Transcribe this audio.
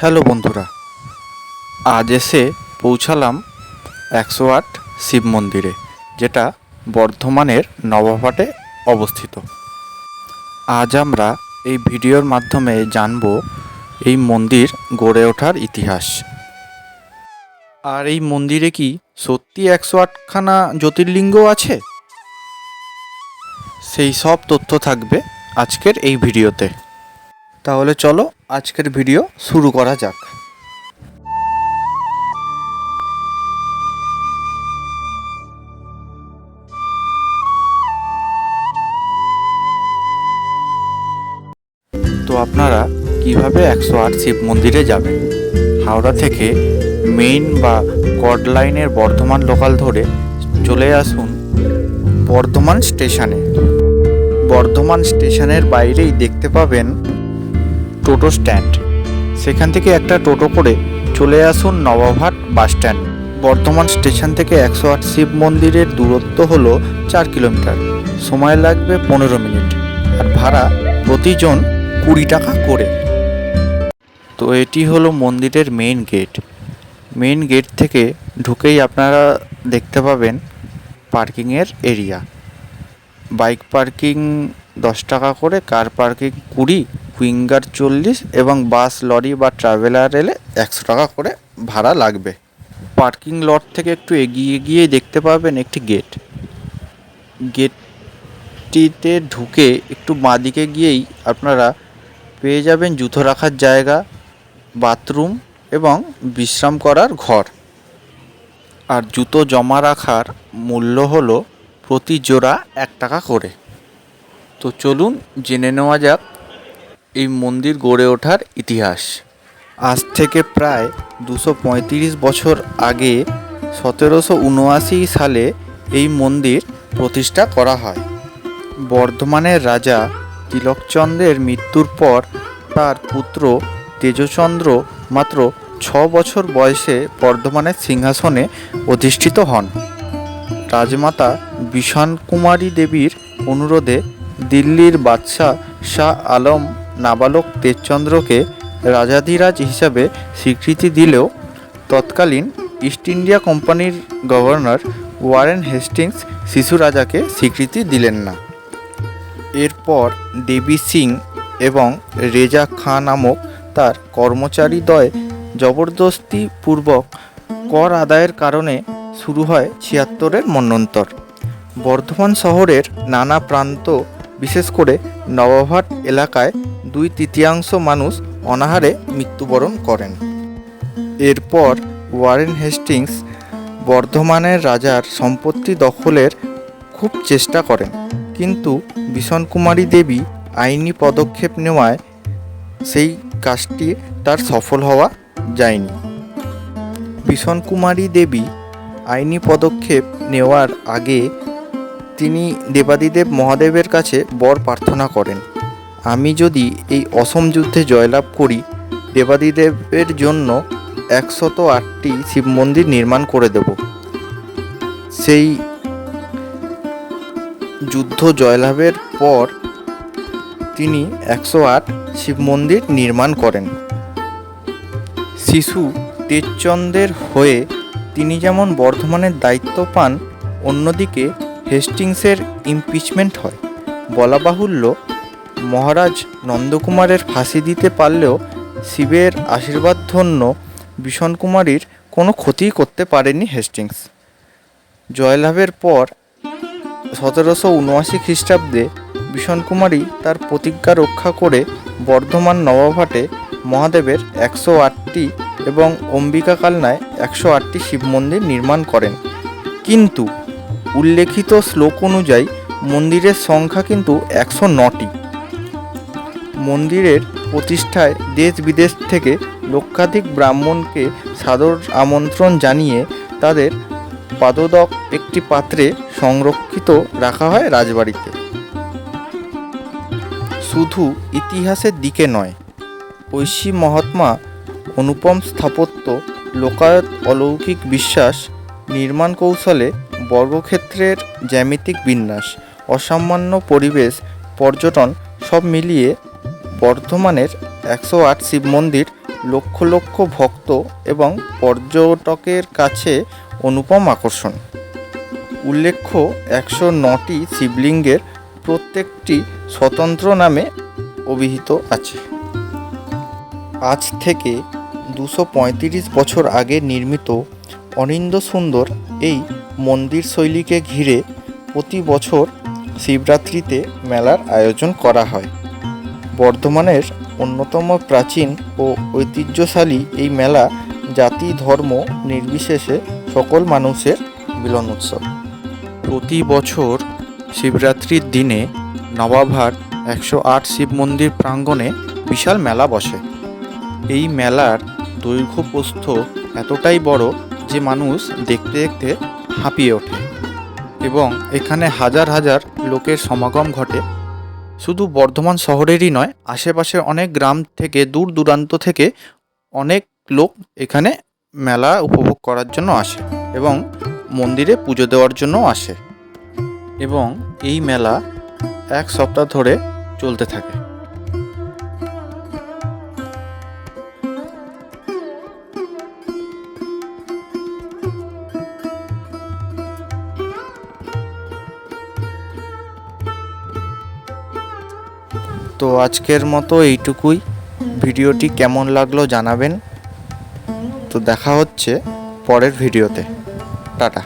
Hello বন্ধুরা, আজ এসে পৌঁছালাম একশো আট শিব মন্দিরে, যেটা বর্ধমানের নবাবহাটে অবস্থিত। আজ আমরা এই ভিডিওর মাধ্যমে জানব এই মন্দির গড়ে ওঠার ইতিহাস। আর এই মন্দিরে কি সত্যি একশো আটখানা জ্যোতির্লিঙ্গ আছে? সেই সব তথ্য থাকবে আজকের এই ভিডিওতে। তাহলে চলো আজকের ভিডিও শুরু করা যাক। তো আপনারা কীভাবে একশো আট শিব মন্দিরে যাবেন? হাওড়া থেকে মেইন বা কড লাইনের বর্ধমান লোকাল ধরে চলে আসুন বর্ধমান স্টেশনে। বর্ধমান স্টেশনের বাইরেই দেখতে পাবেন টোটো স্ট্যান্ড। সেখান থেকে একটা টোটো করে চলে আসুন Nababhat bus stand. Bardhaman station থেকে একশো আট শিব মন্দিরের দূরত্ব হল চার কিলোমিটার। সময় লাগবে পনেরো মিনিট। আর ভাড়া প্রতিজন কুড়ি টাকা করে। তো এটি হলো মন্দিরের মেইন গেট মেইন গেট থেকে ঢুকেই আপনারা দেখতে পাবেন পার্কিংয়ের এরিয়া বাইক পার্কিং দশ টাকা করে কার পার্কিং কুড়ি কুইঙ্গার চল্লিশ এবং বাস, লরি বা ট্রাভেলার এলে একশো টাকা করে ভাড়া লাগবে। পার্কিং লট থেকে একটু এগিয়ে গিয়ে দেখতে পাবেন একটি গেট। গেটটিতে ঢুকে একটু বাঁদিকে গিয়েই আপনারা পেয়ে যাবেন জুতো রাখার জায়গা, বাথরুম এবং বিশ্রাম করার ঘর। আর জুতো জমা রাখার মূল্য হলো প্রতি জোড়া এক টাকা করে। তো চলুন জেনে নেওয়া যাক এই মন্দির গড়ে ওঠার ইতিহাস। আজ থেকে প্রায় দুশো বছর আগে সতেরোশো উনআশি সালে এই মন্দির প্রতিষ্ঠা করা হয়। বর্ধমানের রাজা তিলকচন্দ্রের মৃত্যুর পর তার পুত্র তেজচন্দ্র মাত্র ছ বছর বয়সে বর্ধমানের সিংহাসনে অধিষ্ঠিত হন। রাজমাতা বিষান কুমারী দেবীর অনুরোধে দিল্লির বাদশাহ শাহ আলম নাবালক তেজচন্দ্রকে রাজাধিরাজ হিসাবে স্বীকৃতি দিলেও তৎকালীন ইস্ট ইন্ডিয়া কোম্পানির গভর্নর ওয়ারেন হেস্টিংস শিশু রাজাকে স্বীকৃতি দিলেন না। এরপর দেবী সিং এবং রেজা খাঁ নামক তার কর্মচারী কর্মচারীদ্বয় জবরদস্তিপূর্বক কর আদায়ের কারণে শুরু হয় ছিয়াত্তরের মন্বন্তর বর্ধমান শহরের নানা প্রান্ত, বিশেষ করে নবাবহাট এলাকায় দুই তৃতীয়াংশ মানুষ অনাহারে মৃত্যুবরণ করেন। এরপর ওয়ারেন হেস্টিংস বর্ধমানের রাজার সম্পত্তি দখলের খুব চেষ্টা করেন, কিন্তু ভীষণ কুমারী দেবী আইনি পদক্ষেপ নেওয়ায় সেই কাজটি তার সফল হওয়া যায়নি। ভীষণ কুমারী দেবী আইনি পদক্ষেপ নেওয়ার আগে তিনি দেবাদিদেব মহাদেবের কাছে বর প্রার্থনা করেন। আমি যদি এই অসম যুদ্ধে জয়লাভ করি, দেবাদিদেবের জন্য একশত আটটি শিব মন্দির নির্মাণ করে দেব। সেই যুদ্ধ জয়লাভের পর তিনি একশো আট শিব মন্দির নির্মাণ করেন। শিশু তেজচন্দ্রের হয়ে তিনি যেমন বর্ধমানের দায়িত্ব পান, অন্যদিকে হেস্টিংসের ইমপিচমেন্ট হয়। বলা বাহুল্য মহারাজ নন্দকুমারের ফাঁসি দিতে পারলেও শিবের আশীর্বাদ ধন্য ভীষণ কুমারীর কোনো ক্ষতিই করতে পারেনি হেস্টিংস। জয়লাভের পর সতেরোশো উনআশি খ্রিস্টাব্দে ভীষণ কুমারী তার প্রতিজ্ঞা রক্ষা করে বর্ধমান নবাবহাটে মহাদেবের একশো আটটি এবং অম্বিকা কালনায় একশো আটটি শিব মন্দির নির্মাণ করেন। কিন্তু উল্লেখিত শ্লোক অনুযায়ী মন্দিরের সংখ্যা কিন্তু একশো নটি। মন্দিরের প্রতিষ্ঠায় দেশ বিদেশ থেকে লক্ষাধিক ব্রাহ্মণকে সাদর আমন্ত্রণ জানিয়ে তাদের পাদদক একটি পাত্রে সংরক্ষিত রাখা হয় রাজবাড়িতে। শুধু ইতিহাসের দিকে নয়, ঐশী মহাত্মা অনুপম স্থাপত্য, লোকায়ত অলৌকিক বিশ্বাস, নির্মাণ কৌশলে বর্গক্ষেত্রের জ্যামিতিক বিন্যাস, অসামান্য পরিবেশ, পর্যটন সব মিলিয়ে বর্ধমানের একশো আট শিব মন্দির লক্ষ লক্ষ ভক্ত এবং পর্যটকের কাছে অনুপম আকর্ষণ। উল্লেখ্য, একশো নটি শিবলিঙ্গের প্রত্যেকটি স্বতন্ত্র নামে অভিহিত আছে। আজ থেকে দুশো বছর আগে নির্মিত অনিন্দ সুন্দর এই মন্দির শৈলীকে ঘিরে প্রতি বছর শিবরাত্রিতে মেলার আয়োজন করা হয়। বর্ধমানের অন্যতম প্রাচীন ও ঐতিহ্যশালী এই মেলা জাতি ধর্ম নির্বিশেষে সকল মানুষের মিলন উৎসব। প্রতি বছর শিবরাত্রির দিনে নবাবহাট একশো আট শিব মন্দির প্রাঙ্গণে বিশাল মেলা বসে। এই মেলার দৈর্ঘ্য প্রস্থ এতটাই বড় যে মানুষ দেখতে দেখতে হাঁপিয়ে ওঠে এবং এখানে হাজার হাজার লোকের সমাগম ঘটে। শুধু বর্ধমান শহরেরই নয়, আশেপাশের অনেক গ্রাম থেকে, দূর দূরান্ত থেকে অনেক লোক এখানে মেলা উপভোগ করার জন্য আসে এবং মন্দিরে পুজো দেওয়ার জন্য আসে এবং এই মেলা এক সপ্তাহ ধরে চলতে থাকে। তো আজকের মতো এইটুকুই। ভিডিওটি কেমন লাগল জানাবেন। তো দেখা হচ্ছে পরের ভিডিওতে। টাটা।